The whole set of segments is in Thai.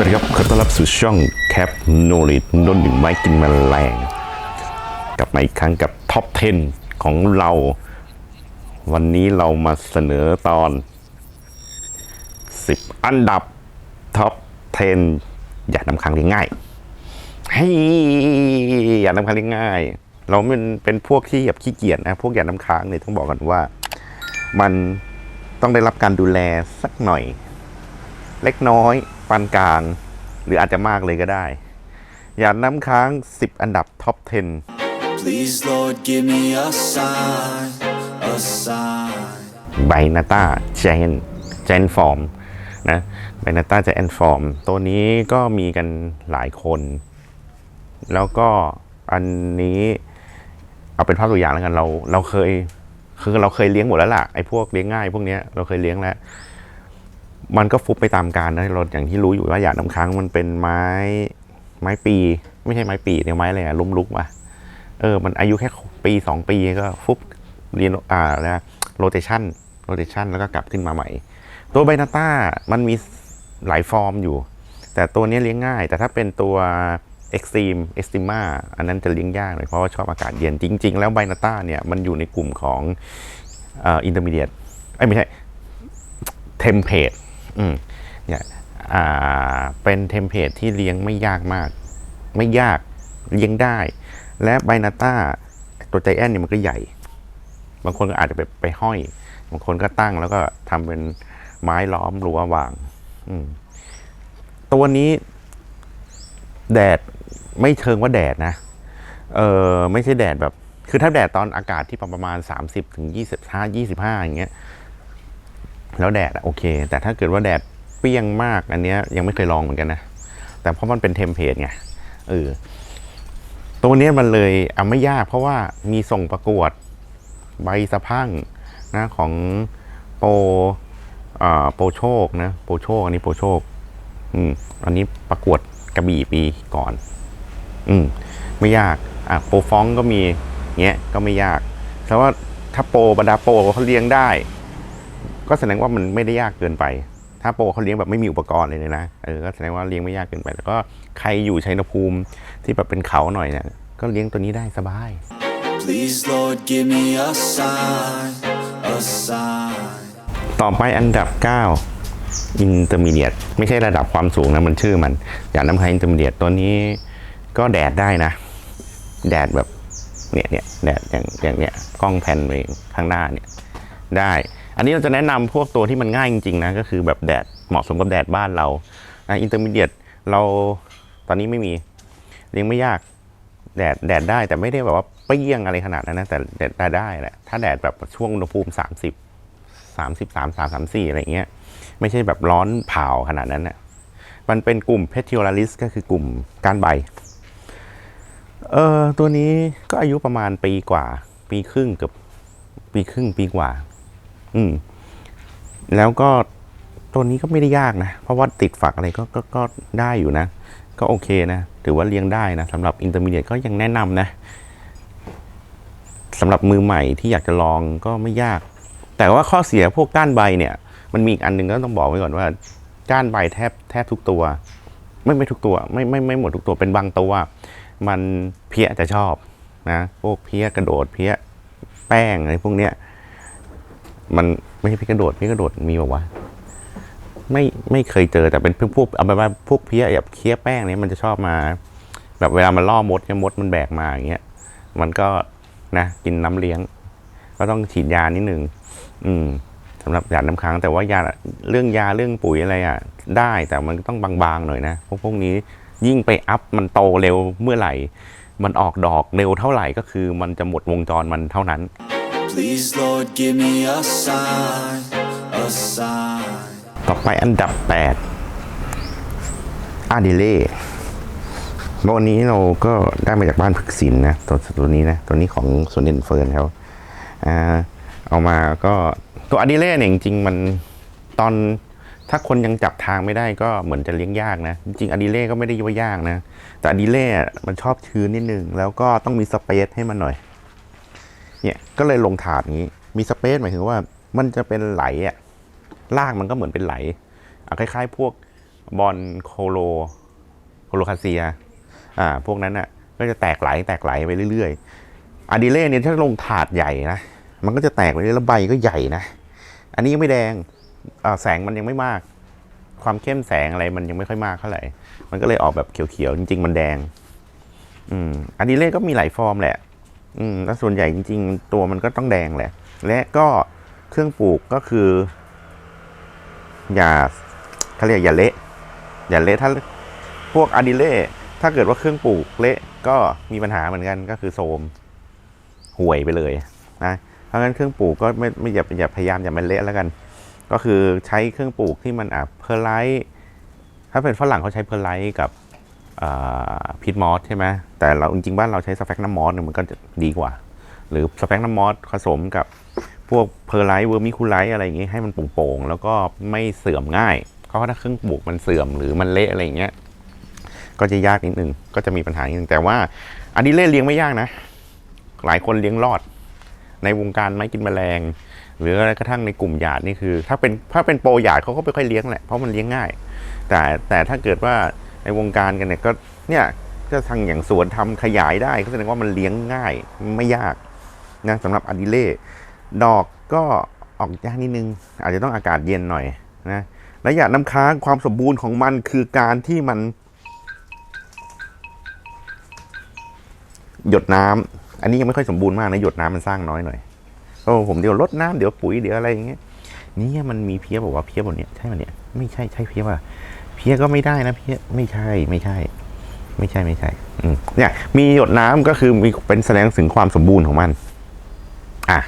วัสดีครับ ขอต้อนรับสู่ช่องแคปโนริดนนหนึ่งไม้กินแมลง กลับมาอีกครั้งกับท็อป 10 ของเรา วันนี้เรามาเสนอตอน 10 อันดับท็อป 10 อย่านำค้างเรียงง่ายเฮ้อย่านำค้างเรียงง่าย เราเป็นเป็นพวกที่แบบขี้เกียจนะ พวกอย่านำค้างเนี่ยต้องบอกกันว่า มันต้องได้รับการดูแลสักหน่อย เล็กน้อย ปานกลาง หรืออาจจะมากเลยก็ได้อย่าน้ำค้าง 10 อันดับท็อป Please, Lord, give me a sign, a sign. 10ไบนาต้าเจนเจนฟอร์มนะไบนาต้าเจนฟอร์มตัวนี้ก็มีกันหลายคน แล้วก็อันนี้เอาเป็นภาพตัวอย่างแล้วกันเราเราเคยคือเราเคยเลี้ยงหมดแล้วล่ะไอ้พวกเลี้ยงง่ายพวกเนี้ยเราเคยเลี้ยงแล้ว มันก็ฟุบไปตามการนะเราอย่างที่รู้อยู่ว่าหยาดน้ำค้างมันเป็นไม้ไม้ปี ไม่ใช่ไม้ปีเนี่ยไม้อะไรอะล้มลุกว่ะเออ มันอายุแค่ปีสองปีก็ฟุบเรียนอ่าแล้วโรเตชันโรเตชันแล้วก็กลับขึ้นมาใหม่ ตัวไบนาต้ามันมีหลายฟอร์มอยู่ แต่ตัวนี้เลี้ยงง่าย แต่ถ้าเป็นตัว Extreme Extrema อันนั้นจะเลี้ยงยากหน่อยเพราะว่าชอบอากาศเย็นจริง ๆ แล้วไบนาต้าเนี่ยมันอยู่ในกลุ่มของอินเตอร์มีเดียตไม่ใช่เทมเพลต อืมเนี่ยอ่าเป็นเทมเพลตที่เลี้ยงไม่ยากมาก ไม่ยากเลี้ยงได้ และไบนาต้าตัวใจแอนเนี่ยมันก็ใหญ่ บางคนก็อาจจะไปไปห้อย บางคนก็ตั้งแล้วก็ทำเป็นไม้ล้อมรั้ววาง อืมตัวนี้แดดไม่เชิงว่าแดดนะ เออไม่ใช่แดดแบบ คือถ้าแดดตอนอากาศที่ประมาณ 30ถึง25 25 อย่างเงี้ย แล้วแดดอะโอเค แต่ถ้าเกิดว่าแดดเปี้ยงมากอันเนี้ยยังไม่เคยลองเหมือนกันนะ แต่เพราะมันเป็นเทมเพลตไงเออตัวนี้มันเลยอะไม่ยากเพราะว่ามีส่งประกวดใบสะพั่งนะของโปรอ่าโปโชคนะโปโชค อันนี้โปโชค อืมอันนี้ประกวดกระบี่ปีก่อน อืมไม่ยาก อะโปฟองก็มีเงี้ยก็ไม่ยากแต่ว่าถ้าโปบรรดาโปเขาเลี้ยงได้ ก็แสดงว่ามันไม่ได้ยากเกินไป ถ้าโปรเขาเลี้ยงแบบไม่มีอุปกรณ์เลยเนี่ยนะเออก็แสดงว่าเลี้ยงไม่ยากเกินไปแล้วก็ใครอยู่ชัยภูมิที่แบบเป็นเขาหน่อยเนี่ยก็เลี้ยงตัวนี้ได้สบาย Please, Lord, give me a sign, a sign. ต่อไปอันดับ 9 Intermediate ไม่ใช่ระดับความสูงนะมันชื่อมัน อย่างน้ำไฮ Intermediate ตัวนี้ก็แดดได้นะ แดดแบบเนี่ยเนี่ยแดดอย่างอย่างเนี้ยกล้องแผ่นไปข้างหน้าเนี่ยได้ อันนี้เราจะแนะนำพวกตัวที่มันง่ายจริงๆนะก็คือแบบแดดเหมาะสมกับแดดบ้านเราอินเตอร์มีเดียตเราตอนนี้ไม่มีเลี้ยงไม่ยากแดดแดดได้แต่ไม่ได้แบบว่าเปรี้ยงอะไรขนาดนั้นนะแต่แดดได้แหละถ้าแดดแบบช่วงอุณหภูมิ 30 33 3 34อะไรเงี้ยไม่ใช่แบบร้อนเผาขนาดนั้นนะมันเป็นกลุ่มเพทิโอลาริสก็คือกลุ่มก้านใบเออตัวนี้ก็อายุประมาณปีกว่า ปีครึ่งเกือบปีครึ่งปีกว่า อืม แล้วก็ตัวนี้ก็ไม่ได้ยากนะ เพราะว่าติดฝักอะไรก็ก็ก็ได้อยู่นะ ก็โอเคนะ ถือว่าเลี้ยงได้นะสำหรับอินเตอร์มีเดียก็ยังแนะนำนะสำหรับมือใหม่ที่อยากจะลองก็ไม่ยาก แต่ว่าข้อเสียพวกก้านใบเนี่ย มันมีอีกอันหนึ่งก็ต้องบอกไว้ก่อนว่าก้านใบแทบแทบทุกตัว ไม่ไม่ทุกตัว ไม่ไม่ไม่หมดทุกตัวเป็นบางตัวมันเพี้ยจะชอบนะพวกเพี้ยกระโดดเพี้ยแป้งอะไรพวกเนี้ย มันไม่ใช่พี้ยกระโดดพี้ยกระโดดมีบอกว่าไม่ไม่เคยเจอแต่เป็นพวกเอาไปว่าพวกเพี้ยแบบเคี้ยแป้งเนี่ยมันจะชอบมา แบบเวลามันล่อมดเนี่ยมดมันแบกมาอย่างเงี้ยมันก็นะกินน้ำเลี้ยง ก็ต้องฉีดยานิดหนึ่งอืมสำหรับยาน้ำค้างแต่ว่ายาเรื่องยาเรื่องปุ๋ยอะไรอะ ได้แต่มันต้องบางๆหน่อยนะพวกพวกนี้ยิ่งไปอัพมันโตเร็วเมื่อไหร่ มันออกดอกเร็วเท่าไหร่ก็คือมันจะหมดวงจรมันเท่านั้น Please, Lord, give me a sign, a sign. ต่อไปอันดับ 8 อาดิเล่ตัวนี้เราก็ได้มาจากบ้านพึกศิลป์นะตัวตัวนี้นะตัวนี้ของสวนเด่นเฟิร์นเขาอ่าเอามาก็ตัวอาดิเล่เนี่ยจริงๆมันตอนถ้าคนยังจับทางไม่ได้ก็เหมือนจะเลี้ยงยากนะ จริงๆอาดิเล่ก็ไม่ได้ว่ายากนะ แต่อาดิเล่มันชอบชื้นนิดนึง แล้วก็ต้องมีสเปซให้มันหน่อย เนี่ยก็เลยลงถาดนี้มีสเปซหมายถึงว่ามันจะเป็นไหลอะรากมันก็เหมือนเป็นไหลคล้ายๆ พวกบอลโคโลโคโลคาเซียอ่าพวกนั้นอะก็จะแตกไหลแตกไหลไปเรื่อยๆอะดิเล่เนี่ยถ้าลงถาดใหญ่นะมันก็จะแตกไปเรื่อยแล้วใบก็ใหญ่นะ อันนี้ยังไม่แดงแสงมันยังไม่มาก ความเข้มแสงอะไรมันยังไม่ค่อยมากเท่าไหร่ มันก็เลยออกแบบเขียวๆ จริง ๆ มันแดง อืมอะดิเล่ก็มีหลายฟอร์มแหละ อืมแล้วส่วนใหญ่จริง ๆ ตัวมันก็ต้องแดงแหละ และก็เครื่องปลูกก็คือ อย่าเขาเรียกอย่าเละ อย่าเละถ้าพวกอะดิเล่ถ้าเกิดว่าเครื่องปลูกเละก็มีปัญหาเหมือนกันก็คือโทมห่วยไปเลยนะเพราะงั้นเครื่องปลูกก็ไม่ไม่อย่าอย่าพยายามอย่ามันเละแล้วกัน ก็คือใช้เครื่องปลูกที่มันอะเพอร์ไลท์ถ้าเป็นฝรั่งเขาใช้เพอร์ไลท์กับ พิทมอสใช่ไหมแต่เราจริงๆบ้านเราใช้สแฟกน้ำมอสเนี่ยมันก็จะดีกว่า หรือสแฟกน้ำมอสผสมกับพวกเพอร์ไลท์เวอร์มิคูไลท์อะไรอย่างงี้ให้มันโป่งๆ แล้วก็ไม่เสื่อมง่ายเพราะถ้าเครื่องปลูกมันเสื่อมหรือมันเละอะไรอย่างเงี้ยก็จะยากนิดนึงก็จะมีปัญหานิดนึงแต่ว่า อันนี้เล่เลี้ยงไม่ยากนะ หลายคนเลี้ยงรอด ในวงการไม้กินแมลง หรืออะไรกระทั่งในกลุ่มหยาดนี่คือ ถ้าเป็นถ้าเป็นโปรหยาดเขาก็ไม่ค่อยเลี้ยงแหละเพราะมันเลี้ยงง่าย แต่แต่ถ้าเกิดว่า ในวงการกันเนี่ยก็เนี่ยก็ทางอย่างสวนทำขยายได้ก็แสดงว่ามันเลี้ยงง่ายไม่ยากนะสำหรับอดิเล่ดอกก็ออกยากนิดนึง อาจจะต้องอากาศเย็นหน่อยนะและหยาน้ำค้างความสมบูรณ์ของมันคือการที่มัน หยดน้ำอันนี้ยังไม่ค่อยสมบูรณ์มากนะหยดน้ำมันสร้างน้อยหน่อยโอ้ผมเดี๋ยวลดน้ำเดี๋ยวปุ๋ยเดี๋ยวอะไรอย่างเงี้ยนี่มันมีเพี้ยบอกว่าเพี้ยบนเนี้ยใช่ไหมเนี่ยไม่ใช่ใช่เพี้ยป่ะ เพี้ยก็ไม่ได้นะเพี้ยไม่ใช่ไม่ใช่ ไม่ใช่ไม่ใช่เนี่ยมีหยดน้ำก็คือมีเป็นแสดงถึงความสมบูรณ์ของมัน อะ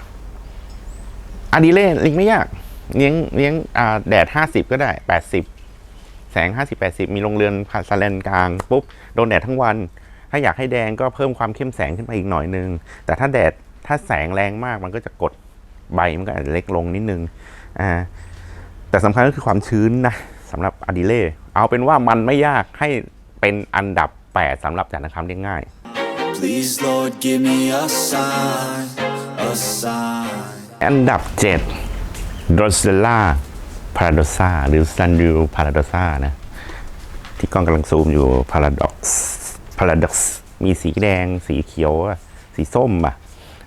อะดีเล่ลิงไม่ยากเลี้ยงเลี้ยงอ่าแดดห้าสิบก็ได้แปดสิบแสงห้าสิบแปดสิบมีโรงเรือนผ่านสแลนกลางปุ๊บโดนแดดทั้งวัน ถ้าอยากให้แดงก็เพิ่มความเข้มแสงขึ้นไปอีกหน่อยนึง แต่ถ้าแดดถ้าแสงแรงมากมันก็จะกดใบมันก็อาจจะเล็กลงนิดนึงอ่าแต่สำคัญก็คือความชื้นนะสำหรับอะดิเล่ เอาเป็นว่ามันไม่ยากให้เป็นอันดับ 8สำหรับจันทร์คำเรียกง่าย Please, Lord, give me a sign, a sign. อันดับ 7 d r o s e l l a paradoxa หรือ s a n d u paradoxa นะที่กล้องกำลังซูมอยู่ paradox paradox มีสีแดง สีเขียวอะสีส้มอะ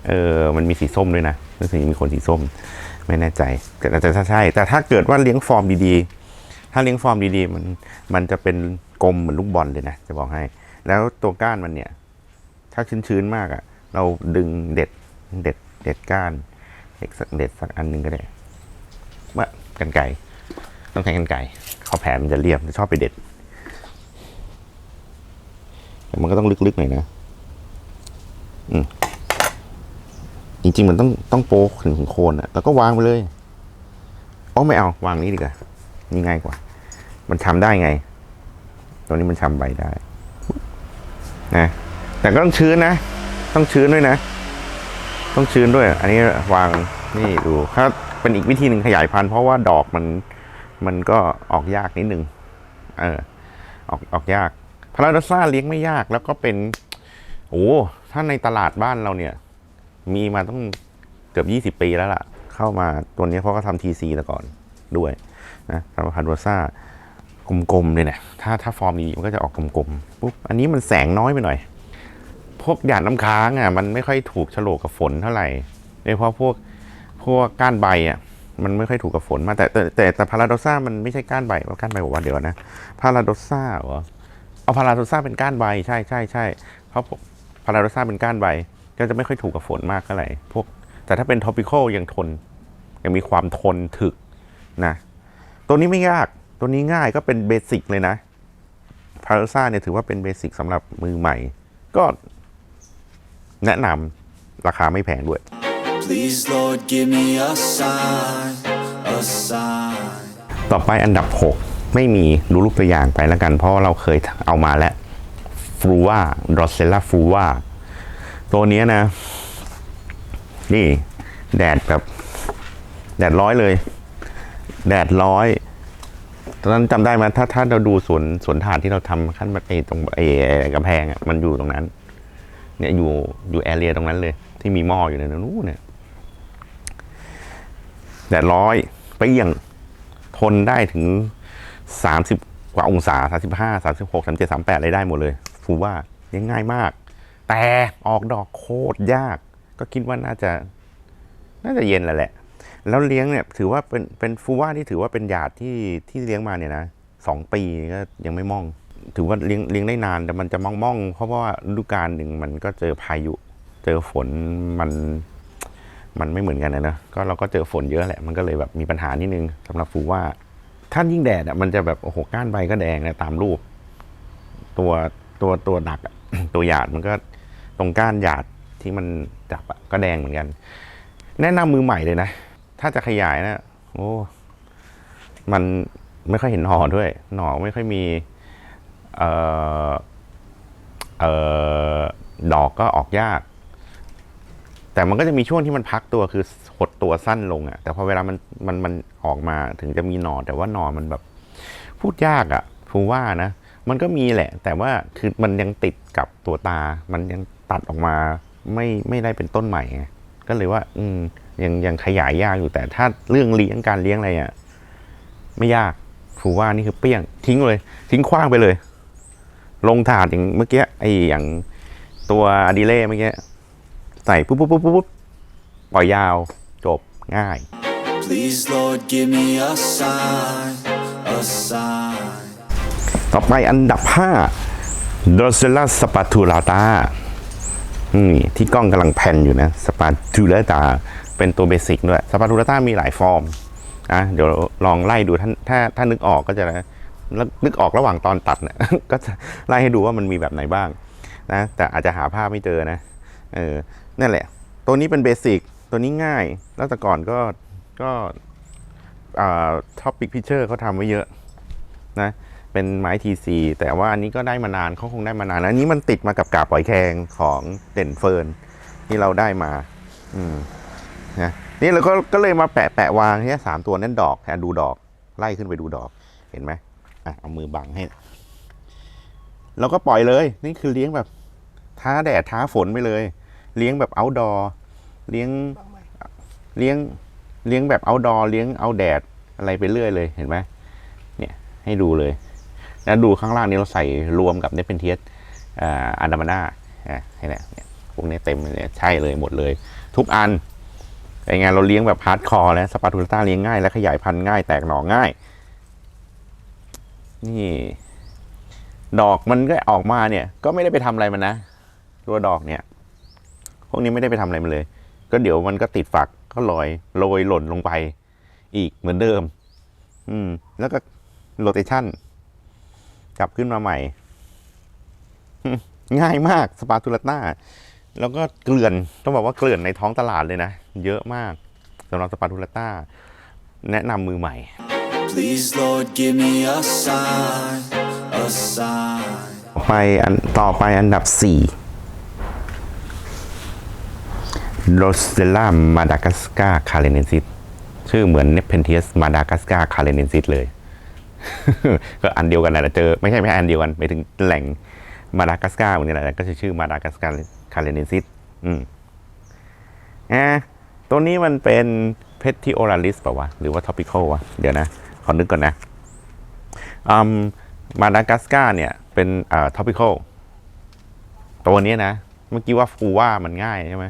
เออมันมีสีส้มด้วยนะรู้สึกมีคนสีส้ม ไม่แน่ใจแต่แต่ถ้าใช่ แต่ถ้าเกิดว่าเลี้ยงฟอร์มดีๆ ถ้าเลี้ยงฟอร์มดีๆ มันมันจะเป็นกลมเหมือนลูกบอลเลยนะจะบอกให้ แล้วตัวก้านมันเนี่ย ถ้าชื้นๆมากอะ่ะ เราดึงเด็ดเด็ดเด็ดก้านเด็ดสักเด็ดสักอันหนึ่งก็ได้ว่ากันไก่ต้องใช้กันไก่ข้อแผนมันจะเรียบชอบไปเด็ดแต่มันก็ต้องลึกๆหน่อยนะอืมจริงๆมันต้องต้องโป๊กถึงถึงโคนอะแล้วก็วางไปเลยอ๋อไม่เอาวางนี้ดีกว่านี่ง่ายกว่า มันทำได้ไงตัวนี้มันทำใบได้นะแต่ก็ต้องชื้นนะ ต้องชื้นด้วยนะ ต้องชื้นด้วย อันนี้วางนี่ดูถ้าเป็นอีกวิธีหนึ่งขยายพันธุ์เพราะว่าดอกมันมันก็ออกยากนิดนึงเออออกออกยากพาราโดซ่าเลี้ยงไม่ยากแล้วก็เป็นโอ้ถ้าในตลาดบ้านเราเนี่ย มีมาต้องเกือบ20ปีแล้วล่ะ เข้ามาตัวนี้เพราะเขาทำทีซีแต่ก่อนด้วยนะพาราโดซ่า กลมๆเลยเนี่ยถ้าถ้าฟอร์มดีมันก็จะออกกลมๆปุ๊บอันนี้มันแสงน้อยไปหน่อย พวกหยาดน้ำค้างอะมันไม่ค่อยถูกฉลกกับฝนเท่าไหร่โดยเฉพาะพวกพวกก้านใบอะมันไม่ค่อยถูกกับฝนมากแต่แต่แต่แต่พาราโดซ่ามันไม่ใช่ก้านใบว่าก้านใบบอกว่าเดี๋ยวนะพาราโดซ่าเหรอเอาพาราโดซ่าเป็นก้านใบใช่ใช่ใช่เพราะพาราโดซ่าเป็นก้านใบก็จะไม่ค่อยถูกกับฝนมากเท่าไหร่พวก แต่ถ้าเป็น topical ยังทนยังมีความทนถึกนะ ตัวนี้ไม่ยาก ตัวนี้ง่ายก็เป็นเบสิกเลยนะพาราซ่าเนี่ยถือว่าเป็นเบสิกสำหรับมือใหม่ ก็แนะนำราคาไม่แพงด้วย Please, Lord, give me a sign, a sign. ต่อไปอันดับ 6 ไม่มีดูรูปตัวอย่างไปแล้วกัน เพราะว่าเราเคยเอามาแล้วฟูว่าดรอเซล่าฟูว่าตัวเนี้ยนะ นี่ แดดแบบ แดดร้อยเลย แดดร้อย ตอนนั้นจำได้ไหมถ้าถ้าเราดูสวนสวนถาดที่เราทำขั้นไอตรงไอ้กำแพงอะมันอยู่ตรงนั้น เนี่ยอยู่อยู่แอเรียตรงนั้นเลย ที่มีหม้ออยู่ในนู้นเนี่ยแดดร้อยเปรี้ยงทนได้ถึงสามสิบกว่าองศา35 36 37 38อะไรได้หมดเลยฟูว่าเลี้ยงง่ายมาก แต่ออกดอกโคตรยาก ก็คิดว่าน่าจะ น่าจะเย็นแหละแหละ แล้วเลี้ยงเนี่ยถือว่าเป็นเป็นฟูว่าที่ถือว่าเป็นหยาดที่ที่เลี้ยงมาเนี่ยนะสองปีก็ยังไม่มอง ถือว่าเลี้ยงเลี้ยงได้นานแต่มันจะม่องม่องเพราะว่าฤดูกาลหนึ่งมันก็เจอพายุ เจอฝนมันมันไม่เหมือนกันนะนะก็เราก็เจอฝนเยอะแหละมันก็เลยแบบมีปัญหานิดนึงสำหรับฟูว่าถ้านยิ่งแดดอะมันจะแบบโอ้โหก้านใบก็แดงนะตามรูป ตัวตัวตัวหนักตัวหยาดมันก็ตรงก้านหยาดที่มันจับอะก็แดงเหมือนกัน แนะนำมือใหม่เลยนะ ถ้าจะขยายนะโอ้มันไม่ค่อยเห็นหน่อด้วย หน่อไม่ค่อยมีเอ่อเอ่อดอกก็ออกยาก แต่มันก็จะมีช่วงที่มันพักตัวคือหดตัวสั้นลงอะแต่พอเวลามันมันมันออกมาถึงจะมีหน่อแต่ว่าหนอมันแบบ พูดยากอะฟูว่านะ มันก็มีแหละ แต่ว่าคือมันยังติดกับตัวตา มันยังตัดออกมาไม่ไม่ได้เป็นต้นใหม่ไงก็เลยว่า อืม ยังยังขยายยากอยู่แต่ถ้าเรื่องเลี้ยงการเลี้ยงอะไรอะไม่ยากฟูว่านี่คือเปี้ยงทิ้งเลย ทิ้งขว้างไปเลย ลงถาดอย่างเมื่อกี้ไออย่างตัวอดิเล่เมื่อกี้ใส่ปุ๊บปุ๊บปุ๊บปุ๊บปล่อยยาวจบง่าย Please, Lord, give me a sign, a sign. ต่อไปอันดับ5 d o r s e l a spatulata นี่ที่กล้องกำลังแผ่นอยู่นะ spatulata เป็นตัวเบสิกด้วย spatulata มีหลายฟอร์มนะเดี๋ยวลองไล่ดูถ้าถ้าถ้านึกออกก็จะนะนึกออกระหว่างตอนตัดเนี่ยก็จะไล่ให้ดูว่ามันมีแบบไหนบ้างนะแต่อาจจะหาภาพไม่เจอนะเออนั่นแหละ ตัวนี้เป็นเบสิกตัวนี้ง่าย แล้วแต่ก่อนก็ก็ท็อปปิกพิเชอร์เขาทำไว้เยอะนะเป็นไม้ทีซีแต่ว่าอันนี้ก็ได้มานานเขาคงได้มานานแล้วอันนี้มันติดมากับกาบปล่อยแคงของเด่นเฟิร์นที่เราได้มา อืม นะนี่เราก็ก็เลยมาแปะแปะวางเนี่ยสามตัวนั่นดอกแทนดูดอก ไล่ขึ้นไปดูดอกเห็นไหมอะเอามือบังให้เราก็ปล่อยเลย นี่คือเลี้ยงแบบ ท้าแดดท้าฝนไปเลย เลี้ยงแบบ o u t ดอเลี้ยงเลี้ยงเลี้ยงแบบ o u t ดอเลี้ยงเอาแดดอะไรไปเรื่อยเลยเห็นไหมเนี่ยให้ดูเลย แล้วดูข้างล่างนี้เราใส่รวมกับเนปเป็นเทียสอันดามาน่าอะให้เนี่ยเนี่ยพวกนี้เต็มเลยใช่เลยหมดเลย ทุกอัน ไองานเราเลี้ยงแบบฮาร์ดคอร์แล้วสปาตูลต้าเลี้ยงง่ายและขยายพันธุ์ง่ายแตกหน่อง่าย นี่ ดอกมันก็ออกมาเนี่ย ก็ไม่ได้ไปทำอะไรมันนะตัวดอกเนี่ย พวกนี้ไม่ได้ไปทำอะไรมันเลย ก็เดี๋ยวมันก็ติดฝักก็ลอยโรยหล่นลงไป อีกเหมือนเดิม อืม แล้วก็โรเตชันกลับขึ้นมาใหม่ ง่ายมากสปาตูลต้าแล้วก็เกลื่อนต้องบอกว่าเกลื่อนในท้องตลาดเลยนะ เยอะมากสำหรับสปาตูลต้าแนะนำมือใหม่ Please, Lord, give me a sign, a sign. ต่อไปอันต่อไปอันดับสี่โรสเ e ล่ามาดากัสกาคาเลเนซิสชื่อเหมือนเนปเพนเทียสมาดากัสกาคาเลเนซิสเลย ก็อันเดียวกันแหละเจอ ไม่ใช่ไม่ใช่อันเดียวกันไปถึงแหล่งมาดากัสกาเหมือนกันแหละก็จะชื่อมาดากัสกาคาเลเนซิสอืมอะ ตัวนี้มันเป็นเพท i โอ a าลิสป่าวะ หรือว่าท็อปิคอลวะ เดี๋ยวนะ ขอนึกก่อนนะอมมาดากัสกาเนี่ย เป็นอ่าท็อปิคอลตัวนี้นะ เมื่อกี้ว่าฟูว่ามันง่ายใช่ไหม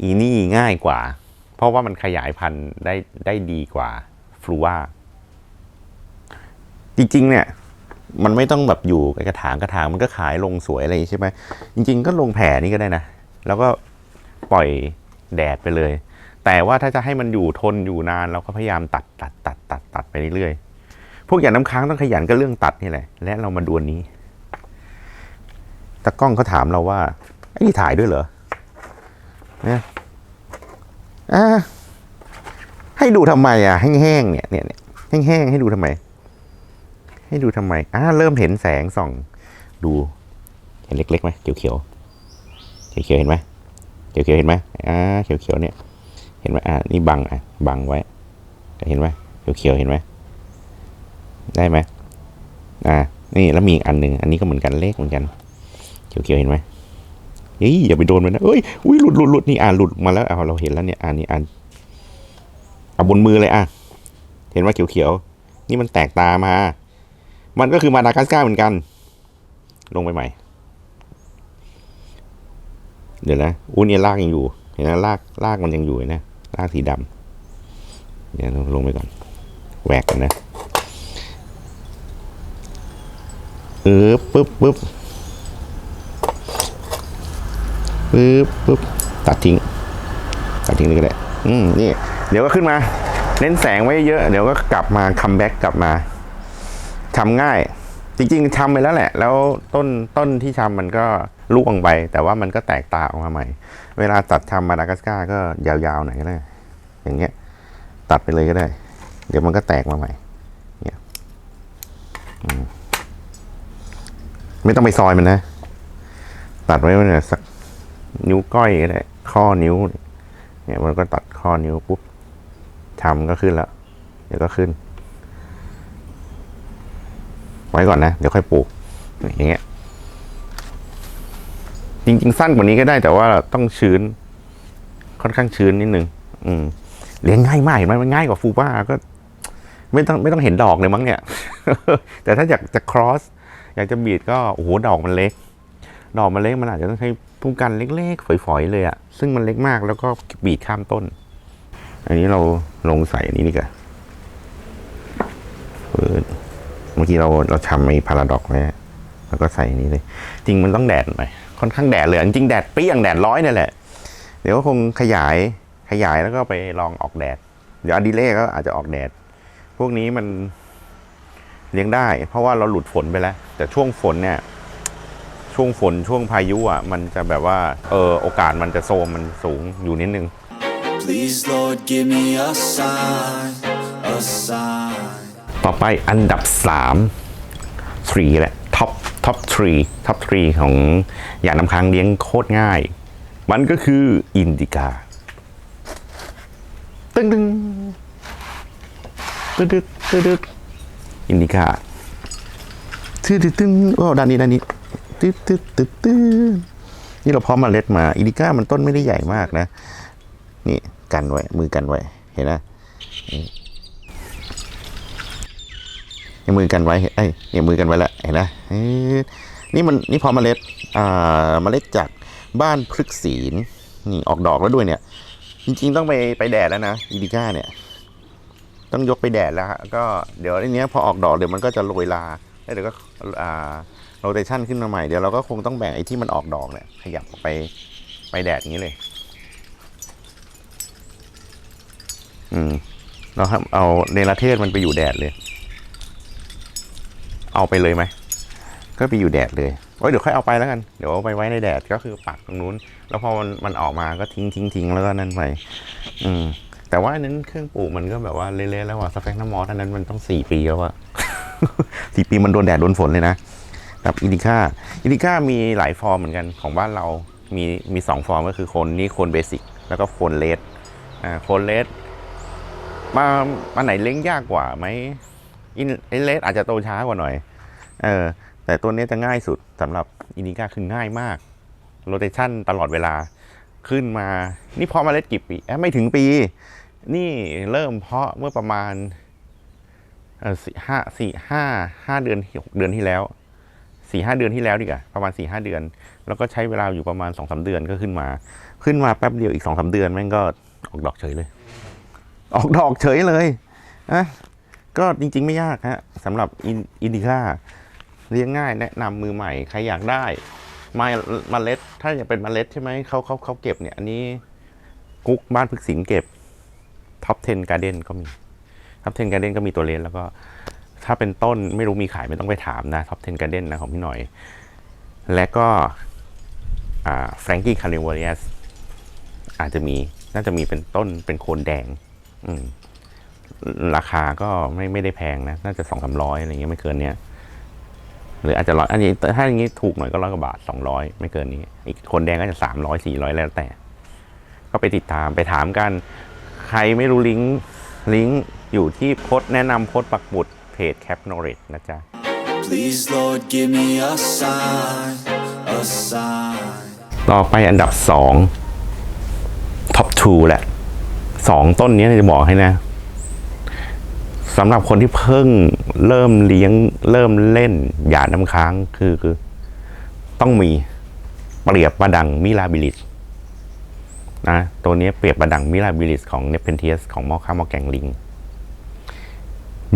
อีนี่ง่ายกว่า เพราะว่ามันขยายพันธุ์ได้ได้ดีกว่าฟลูว่าจริงๆ เนี่ย มันไม่ต้องแบบอยู่กกระถางกระถางมันก็ขายลงสวยอะไรอย่างงี้ใช่ไหมจริง ๆ ก็ลงแผ่นี่ก็ได้นะ แล้วก็ปล่อย แดดไปเลย แต่ว่าถ้าจะให้มันอยู่ทนอยู่นานเราก็พยายามตัดตัดตัดตัดตัดไปเรื่อยๆ พวกอย่างน้ำค้างต้องขยันก็เรื่องตัดนี่แหละ และเรามาดูอันนี้ตากล้องเขาถามเราว่าไอ้นี่ถ่ายด้วยเหรอเนี่ยอ่าให้ดูทำไมอะแห้งๆเนี่ยเนี่ยเนี่ยแห้งๆให้ดูทำไม ให้ดูทำไมอ่าเริ่มเห็นแสงส่อง ดู เห็นเล็กๆไหมเขียวๆเขียวๆเห็นไหม ขียวๆเห็นไหมอ่าเขียวๆเนี่ยเห็นไหมอ่านี่บังอะบังไว้เห็นไหมเขียวๆเห็นไหมได้ไหมอ่านี่แล้วมีอีกอันหนึ่งอันนี้ก็เหมือนกันเลขเหมือนกันเขียวๆเห็นไหมเฮ้ยอย่าไปโดนมันนะเอ้ยอุ้ยหลุดหลุดหลุดนี่อ่านหลุดมาแล้วเอาเราเห็นแล้วเนี่ยอ่านนี่อ่านเอาบนมือเลยอะเห็นว่าเขียวๆนี่มันแตกตามา มันก็คือมาดากัสการ์เหมือนกัน ลงไปใหม่ เดี๋ยวนะอุ้นเนี่ยลากยังอยู่ เห็นไหมลากลากมันยังอยู่นะลากสีดำเดี๋ยวลงไปก่อนแหวกกันนะเออปึ๊บปึ๊บปึ๊บปึ๊บตัดทิ้งตัดทิ้งเลยก็ได้อืมนี่ เดี๋ยวก็ขึ้นมาเน้นแสงไว้เยอะ เดี๋ยวก็กลับมาคัมแบ็กกลับมาทำง่าย จริงๆทำไปแล้วแหละ แล้วต้นต้นที่ทำมันก็ลูกออกไป แต่ว่ามันก็แตกตาออกมาใหม่ เวลาตัดทำมาดากัสการ์ก็ยาวๆหน่อยก็ได้ อย่างเงี้ย ตัดไปเลยก็ได้ เดี๋ยวมันก็แตกมาใหม่เนี่ยไม่ต้องไปซอยมันนะ ตัดไว้เนี่ยสักนิ้วก้อยก็ได้ ข้อนิ้ว เนี่ยมันก็ตัดข้อนิ้วปุ๊บทำก็ขึ้นแล้ว เดี๋ยวก็ขึ้น ไว้ก่อนนะ เดี๋ยวค่อยปลูกอย่างเงี้ย จริง ๆ สั้นกว่านี้ก็ได้แต่ว่าต้องชื้น ค่อนข้างชื้นนิดนึงอืมเลี้ยงง่ายมากเห็นไหมมันง่ายกว่าฟูบ้าก็ ไม่ต้องไม่ต้องเห็นดอกเลยมั้งเนี่ย แต่ถ้าอยากจะ cross อยากจะบีดก็โอ้โหดอกมันเล็ก ดอกมันเล็กมันอาจจะต้องใช้พุ่งกันเล็กๆฝอยๆเลยอะซึ่งมันเล็กมากแล้วก็บีดข้ามต้น อันนี้เราลงใส่อันนี้ดีกว่าเปิด เมื่อกี้เราเราทำไอ้พาราดอกไว้แล้วก็ใส่นี้เลย จริงมันต้องแดดหน่อยค่อนข้างแดดเลยจริงแดดเปรี้ยงแดดร้อยนี่แหละ เดี๋ยวก็คงขยายขยายแล้วก็ไปลองออกแดด เดี๋ยวอดิเล่ก็อาจจะออกแดด พวกนี้มันเลี้ยงได้ เพราะว่าเราหลุดฝนไปแล้ว แต่ช่วงฝนเนี่ย ช่วงฝนช่วงพายุอะ มันจะแบบว่า เออโอกาสมันจะโซมมันสูงอยู่นิดนึง Please, Lord, give me a sign, a sign. ต่อไปอันดับ3 3แหละท็อปท็อป3ท็อป3ของยาน้ำค้างเลี้ยงโคตรง่าย มันก็คืออินดิกาตึ้งตึ้งตึ๊ดตึ๊ดตึ๊ดอินดิกาตึ๊ดตึ๊ดโอ้ด้านนี้ด้านนี้ตึ๊ดตึ๊ดตึ๊ดตึ๊ดนี่เราพาะเมมาเล็ดมาอินดิก้ามันต้นไม่ได้ใหญ่มากนะ นี่กันไว้มือกันไว้เห็นนะเนี่ยมือกันไว้เอ้ยนี่ยมือกันไว้แล้วเห็นนะเอ้ยนี่มันนี่พอเมล็ดอ่าเมล็ดจากบ้านพฤกษีนนี่ออกดอกแล้วด้วยเนี่ย จริงๆต้องไปไปแดดแล้วนะอีดิก้าเนี่ย ต้องยกไปแดดแล้วฮะก็เดี๋ยวอันนี้พอออกดอกเดี๋ยวมันก็จะโรยลาแล้วเดี๋ยวก็อ่าโรเตชันขึ้นมาใหม่เดี๋ยวเราก็คงต้องแบ่งไอ้ที่มันออกดอกเนี่ยขยับออกไปไปแดดอย่างนี้เลย อืมเราครับเอาเนรเทศมันไปอยู่แดดเลย เอาไปเลยไหมก็ไปอยู่แดดเลยโอ้ยเดี๋ยวค่อยเอาไปแล้วกัน เดี๋ยวเอาไปไว้ในแดดก็คือปักตรงนู้น แล้วพอมันมันออกมาก็ทิ้งทิ้งทิ้งแล้วก็นั่นไป อืม แต่ว่านั้นเครื่องปลูกมันก็แบบว่าเละๆแล้วว่าสเปกน้ำมอสอันนั้นมันต้องสี่ปีแล้วอะสี่ปีมันโดนแดดโดนฝนเลยนะกับอินดิก้าอินดิก้ามีหลายฟอร์มเหมือนกันของบ้านเรา มีมีสองฟอร์มก็คือโคนนี่โคนเบสิกแล้วก็โคนเลสอ่าโคนเลสมามาไหนเล้งยากกว่าไหม อินเลสอาจจะโตช้ากว่าหน่อย เออ แต่ตัวนี้จะง่ายสุดสำหรับอินิก้าคือง่ายมาก โรเตชันตลอดเวลาขึ้นมา นี่เพาะเมาเล็ดกี่ปีเอ้ยไม่ถึงปี นี่เริ่มเพาะเมื่อประมาณเออสี่ห้าสี่ห้าห้าเดือนหกเดือนที่แล้วสี่ห้าเดือนที่แล้วดีกว่าประมาณสี่ห้าเดือน แล้วก็ใช้เวลาอยู่ประมาณสองสาเดือนก็ขึ้นมา ขึ้นมาแป๊บเดียวอีกสองสาเดือนแม่งก็ออกดอกเฉยเลย ออกดอกเฉยเลยนะ ก็จริงๆ ไม่ยากฮะสำหรับอินดิก้าเลี้ยงง่ายแนะนำมือใหม่ ใครอยากได้ไมาเมล็ด ถ้าอยากเป็นมเมล็ดใช่ไหมเขาเขาเขาเก็บเนี่ย อันนี้กุ๊กบ้านพึกสิงเก็บท็อป10การ์เด้นก็มีท็อป10การ์เด้นก็มีตัวเลนแล้วก็ ถ้าเป็นต้นไม่รู้มีขายไม่ต้องไปถามนะท็อป10การ์เด้นนะของพี่หน่อย และก็แฟรงกี้คาริวอริสอาจจะมีน่าจะมีเป็นต้นเป็นโคนแดง อืม ราคาก็ไม่ไม่ได้แพงนะ น่าจะสองสามร้อยอะไรเงี้ยไม่เกินเนี้ยหรืออาจจะร้อยอันนี้ถ้าอย่างนี้ถูกหน่อยก็ร้อยกว่าบาทสองร้อยไม่เกินนี้ อีกคนแดงก็จะสามร้อยสี่ร้อยแล้วแต่ ก็ไปติดตามไปถามกัน ใครไม่รู้ลิงก์ลิงก์อยู่ที่โพสต์แนะนำโพสต์ปักหมุดเพจแคปโนเร e นะจ๊ะ Please, Lord, give me a sign, a sign. ต่อไปอันดับสองท็อป2แหละสองต้นนี้จะบอกให้นะ สำหรับคนที่เพิ่งเริ่มเลี้ยง เริ่มเล่นหยาดน้ำค้างคือคือ ต้องมีเปรียบประดังมิลาบิลิสนะตัวนี้เปรียบประดังมิลาบิลิสของเนปเพนเทียสของมอคามอแกงลิง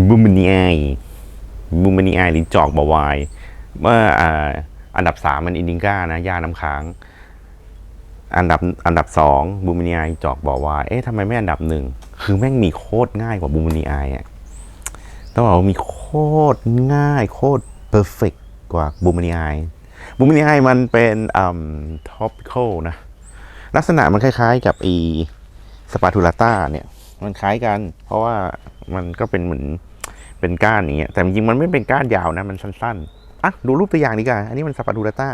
บูมินีไอบูมินีไอหรือจอกบวายเมื่ออันดับสามมันอินดิงก้านะยาน้ำค้าง อันดับอันดับสองบูมินีไอจอกบอว่าเอ๊ะทำไมไม่อันดับหนึ่งคือแม่งมีโคตรง่ายกว่าบูมินีไออะ ต้องบอกว่ามีโคตรง่ายโคตรเพอร์เฟกกว่าบูมินีไอบูมินีไอมันเป็นอ่าท็อปิคอลนะ ลักษณะมันคล้ายๆกับอีสปาทูลาต้าเนี่ย มันคล้ายกัน เพราะว่ามันก็เป็นเหมือนเป็นก้านอย่างเงี้ยแต่จริงๆมันไม่เป็นก้านยาวนะ มันสั้นๆอะดูรูปตัวอย่างดีกว่าอันนี้มันสปาทูลาต้า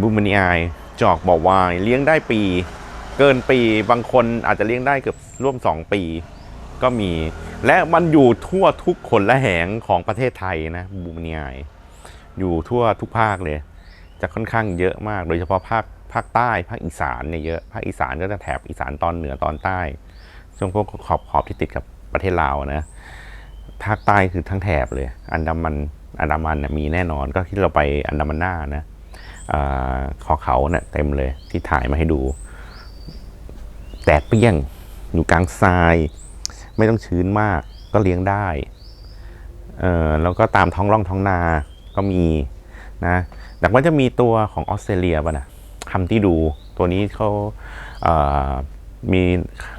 บูมินีไอจอกบอกวาเลี้ยงได้ปี เกินปีบางคนอาจจะเลี้ยงได้เกือบร่วม 2 ปี ก็มี และมันอยู่ทั่วทุกคนละแหงของประเทศไทยนะบูมินีไออยู่ทั่วทุกภาคเลย จะค่อนข้างเยอะมาก โดยเฉพาะภาคภาคใต้ ภาคอีสานเนี่ยเยอะ ภาคอีสานก็จะแถบอีสานตอนเหนือตอนใต้ช่วงพวกขอบขอบที่ติดกับประเทศลาวนะ ภาคใต้คือทั้งแถบเลย อันดามัน อันดามันนะมีแน่นอน ก็ที่เราไปอันดามันหน้านะขอเขาเนี่ยเต็มเลยที่ถ่ายมาให้ดู แดดเปรี้ยง อยู่กลางทราย ไม่ต้องชื้นมากก็เลี้ยงได้เออแล้วก็ตามท้องร่องท้องนาก็มีนะแต่ว่าจะมีตัวของออสเตรเลียป่ะนะฮัมที่ดูตัวนี้เขาเอ่อมี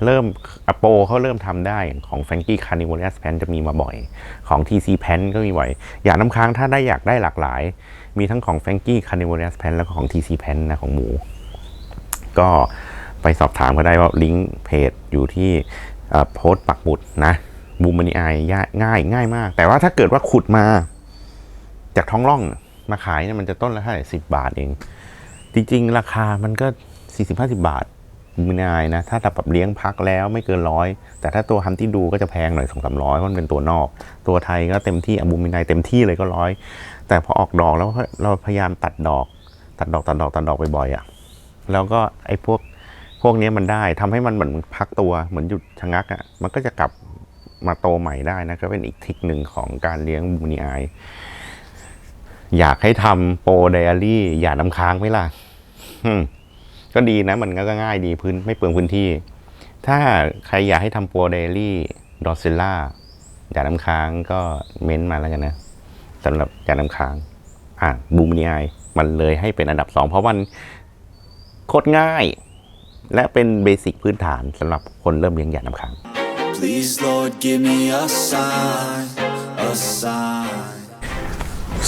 เริ่มอโปเขาเริ่มทำได้ของแฟงกี้คาร์นิว l ลสแพนจะมีมาบ่อย ของ TC แพนก็มีบ่อย อยากน้ำค้างถ้าได้อยากได้หลากหลาย มีทั้งของ f r a n k i e Carnivorous Pan แล้วก็ของ TC Pan นะของหมู ก็ไปสอบถามก็ได้ว่าลิงก์เพจอยู่ที่ โพสต์ปักหมุดนะบูม n นีไอง่ายง่ายมาก แต่ว่าถ้าเกิดว่าขุดมา จากท้องร่องมาขายเนี่ยมันจะต้นละเท่าไหร่สิบาทเอง จริง ๆ ราคามันก็40 50บห้าสิบาทบูม n นีไอนะ ถ้าแบบเลี้ยงพักแล้วไม่เกินร้อยแต่ถ้าตัวฮัมที่ดูก็จะแพงหน่อยสองสามร้อยเพราะมันเป็นตัวนอก ตัวไทยก็เต็มที่อบูมินไนเต็มที่เลยก็ร้อยแต่พอออกดอกแล้วเราพยายามตัดดอก ตัดดอกตัดดอกตัดดอกบ่อยๆอะ่ะแล้วก็ไอ้พวก พวกนี้มันได้ทำให้มันเหมือนพักตัวเหมือนหยุดชะงักอะ่ะมันก็จะกลับมาโตใหม่ได้นะก็เป็นอีกทิกหนึ่งของการเลี้ยงบูนีไออยากให้ทำโปรไดอารี่ อย่าน้ำค้างไหมล่ะก็ดีนะ มันก็ง่ายดีพื้นไม่เปลืองพื้นที่ ถ้าใครอยากให้ทำโปรไดอารี่ดอสเซล่าอย่าน้ำค้างก็เม้นต์มาแล้วกันนะสำหรับอย่าน้ำค้าง อะบูมนีไอมันเลยให้เป็นอันดับสองเพราะมันโคตรง่าย และเป็นเบสิกพื้นฐานสำหรับคนเริ่มเลี้ยงยาน้ำค้าง Please, Lord, give me a sign, a sign.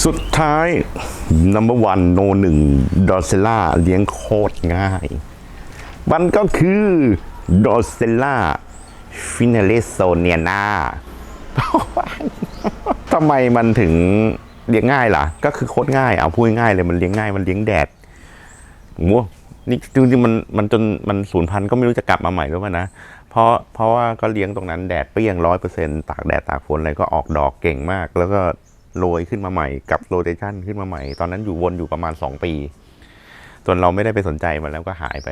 สุดท้าย number one โนหนึ่งดอเซล่าเลี้ยงโคตรง่าย มันก็คือดอเซล่าฟินาเลโซเนียนาทำไมมันถึงเลี้ยงง่ายล่ะ ก็คือโคตรง่าย เอาพูดง่ายเลยมันเลี้ยงง่าย มันเลี้ยงแดดมัว นี่จริงๆมันมันจนมันสูญพันธุ์ก็ไม่รู้จะกลับมาใหม่หรือเปล่านะเพราะเพราะว่าก็เลี้ยงตรงนั้นแดดเปรี้ยงร้อยเปอร์เซ็นต์ตากแดดตากฝนอะไรก็ออกดอกเก่งมาก แล้วก็โรยขึ้นมาใหม่กับโรเตชันขึ้นมาใหม่ ตอนนั้นอยู่วนอยู่ประมาณ 2 ปีจนเราไม่ได้ไปสนใจมันแล้วก็หายไป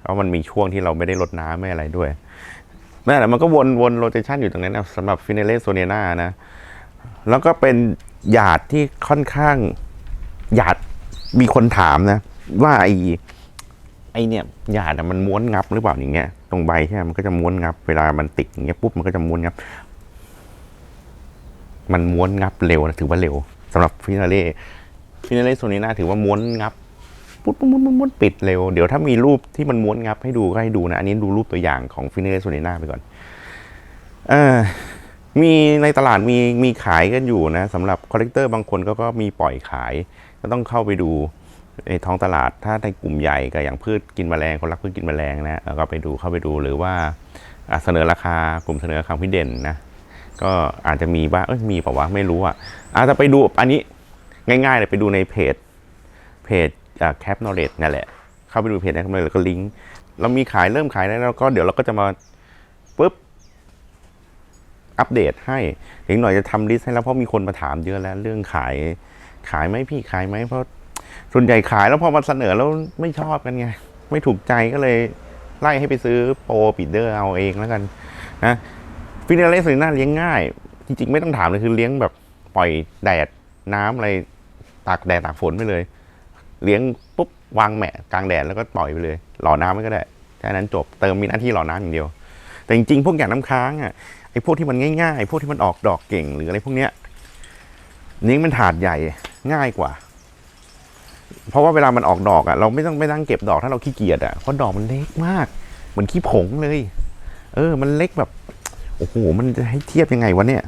เพราะมันมีช่วงที่เราไม่ได้รดน้ำไม่อะไรด้วยนั่นแหละมันก็วนวนโรเตชันอยู่ตรงนั้นนะสำหรับฟินเนเลสโซเนียนานะ แล้วก็เป็นหยาดที่ค่อนข้างหยาดมีคนถามนะ ว่าไอ อเนี่ยหยาดอะมันม้วนงับหรือเปล่าอย่างเงี้ยตรงใบใช่ไหมมันก็จะม้วนงับ เวลามันติดอย่างเงี้ยปุ๊บมันก็จะม้วนงับ มันม้วนงับเร็วนะถือว่าเร็วสำหรับฟินาเล่ฟินาเล่โซนีนาถือว่าม้วนงับปุ๊บปุ๊บปุ๊บปุ๊บปิดเร็ว เดี๋ยวถ้ามีรูปที่มันม้วนงับให้ดูก็ให้ดูนะ อันนี้ดูรูปตัวอย่างของฟินาเล่โซนีนาไปก่อนเออมีในตลาดมีมีขายกันอยู่นะสำหรับคอลเลกเตอร์บางคนก็ก็มีปล่อยขาย ก็ต้องเข้าไปดู ในท้องตลาดถ้าในกลุ่มใหญ่ก็อย่างพืชกินแมลงคนรักพืชกินแมลงนะก็ไปดูเข้าไปดูหรือว่าเสนอราคากลุ่มเสนอราคาพิเด่นนะก็อาจจะมีบ้าเอ้ยมีเปล่าวะไม่รู้อะอาจจะไปดูอันนี้ง่ายๆเลยไปดูในเพจเพจแคปนอเลดนั่นแหละ เข้าไปดูเพจแคปนเลดแล้วก็ลิงก์เรามีขายเริ่มขายแล้วก็เดี๋ยวเราก็จะมาปุ๊บอัปเดตให้ถึงหน่อยจะทำลิสต์ให้แล้วเพราะมีคนมาถามเยอะแล้วเรื่องขายขายไหมพี่ขายไหมเพราะ ส่วนใหญ่ขายแล้วพอมาเสนอแล้วไม่ชอบกันไง ไม่ถูกใจก็เลยไล่ให้ไปซื้อโปรปิดเดอร์เอาเองแล้วกันนะฟินาเลสน่าเลี้ยงง่าย จริงๆ ไม่ต้องถามเลยคือเลี้ยงแบบปล่อยแดดน้ำอะไรตากแดดตากฝนไปเลย เลี้ยงปุ๊บวางแหมะกลางแดดแล้วก็ปล่อยไปเลย หล่อน้ำไว้ก็ได้แค่นั้นจบเติมมีหน้าที่หล่อน้ำอย่างเดียว แต่จริงๆ พวกอย่างน้ำค้างอะไอ้พวกที่มันง่ายๆ พวกที่มันออกดอกเก่งหรืออะไรพวกเนี้ยเลี้ยงมันถาดใหญ่ง่ายกว่า เพราะว่าเวลามันออกดอกอะเราไม่ต้องไปนั่งเก็บดอกถ้าเราขี้เกียจอะเพราะดอกมันเล็กมาก เหมือนขี้ผงเลย เออ มันเล็กแบบโอ้โหมันจะให้เทียบยังไงวะเนี่ย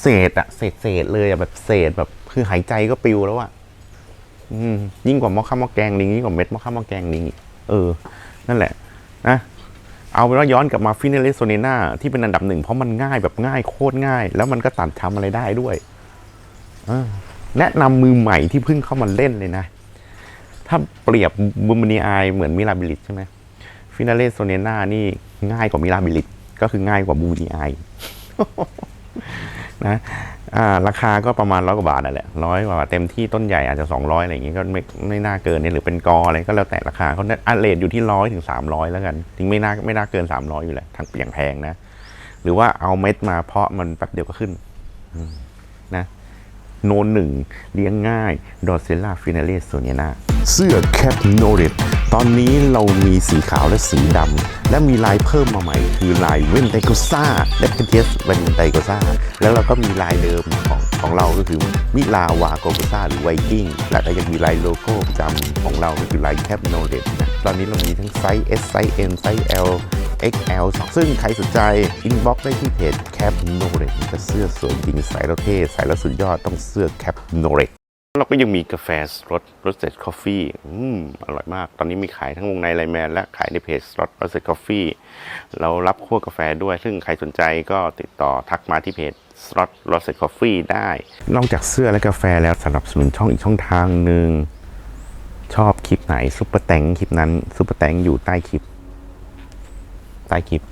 เศษอะเศษเศษเลยอะแบบเศษแบบคือหายใจก็ปิวแล้วอะอืมยิ่งกว่ามอข้ามอแกงลิงยิ่งกว่าเม็ดมอข้ามอแกงลิงอีเออ นั่นแหละนะเอาเป็นว่าย้อนกลับมาฟินเนลโซเนนาที่เป็นอันดับหนึ่งเพราะมันง่ายแบบง่ายโคตรง่าย แล้วมันก็ตัดทำอะไรได้ด้วยออ แนะนำมือใหม่ที่เพิ่งเข้ามาเล่นเลยนะ ถ้าเปรียบบูมเนีไอเหมือนมิลาบิลิตใช่ไหมฟินาเลโซเนนานี่ง่ายกว่ามิลาบิลิตก็คือง่ายกว่าบูมเนีไอนะราคาก็ประมาณร้อยกว่าบาทนั่นแหละร้อยกว่าบาทเต็มที่ต้นใหญ่อาจจะ 200 อะไรอย่างงี้ก็ไม่ไม่น่าเกินเนี่ยหรือเป็นกออะไรก็แล้วแต่ราคาเขาอันเลทอยู่ที่ร้อยถึง 300 แล้วกันจริงไม่น่าไม่น่าเกิน 300 อยู่แหละทางอย่างแพงนะ หรือว่าเอาเม็ดมาเพาะมันแป๊บเดียวก็ขึ้น อืม โนนหนึ่งเลี้ยงง่ายดอเซล่าฟินาเลสโซเนียนาเสื้อแคปโนเรต ตอนนี้เรามีสีขาวและสีดำ และมีลายเพิ่มมาใหม่ คือลายเวนไดโกซ่าและเทสเวนไดโกซ่าแล้วเราก็มีลายเดิมของของเราก็คือมิลาวาโกโกซ่าหรือไวกิ้งและก็ยังมีลายโลโก้ประจำของเราก็คือลายแคปโนเรตนะตอนนี้เรามีทั้งไซส์ S ไซส์ M ไซส์ L XL ซึ่งใครสนใจอินบ็อกได้ที่เพจแคปโนเรตเสื้อสวยจริงใส่แล้วเท่ใส่แล้วสุดยอดต้องเสื้อแคปโนเรต เราก็ยังมีกาแฟรสรสเซตคอฟฟี่อืมอร่อยมาก ตอนนี้มีขายทั้งวงในไลแมนและขายในเพจรสรสเซตคอฟฟี่เรารับคั่วกาแฟด้วย ซึ่งใครสนใจก็ติดต่อทักมาที่เพจสล็อตรสเซตคอฟฟี่ได้ นอกจากเสื้อและกาแฟแล้วสนับสนุนช่องอีกช่องทางหนึ่ง ชอบคลิปไหนซุปเปอร์แตงคลิปนั้นซุปเปอร์แตงอยู่ใต้คลิป ใต้คลิป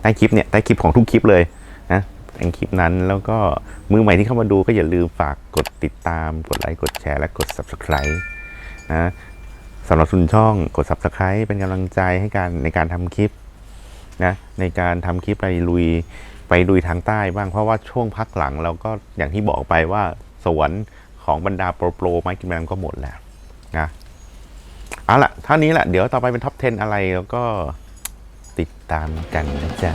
ใต้คลิปเนี่ย ใต้คลิปของทุกคลิปเลย นะแต่งคลิปนั้น แล้วก็มือใหม่ที่เข้ามาดูก็อย่าลืมฝากกดติดตาม กดไลค์ กดแชร์และกด subscribe นะสำหรับสุนช่องกด subscribe เป็นกำลังใจให้การในการทำคลิปนะในการทำคลิปไปลุยไปลุยทางใต้บ้างเพราะว่าช่วงพักหลังเราก็อย่างที่บอกไปว่าสวนของบรรดาโปรโปรไม้กินแมงก็หมดแล้วนะเอาละเท่านี้แหละ เดี๋ยวต่อไปเป็นท็อป 10 อะไรแล้วก็ติดตามกันนะจ๊ะ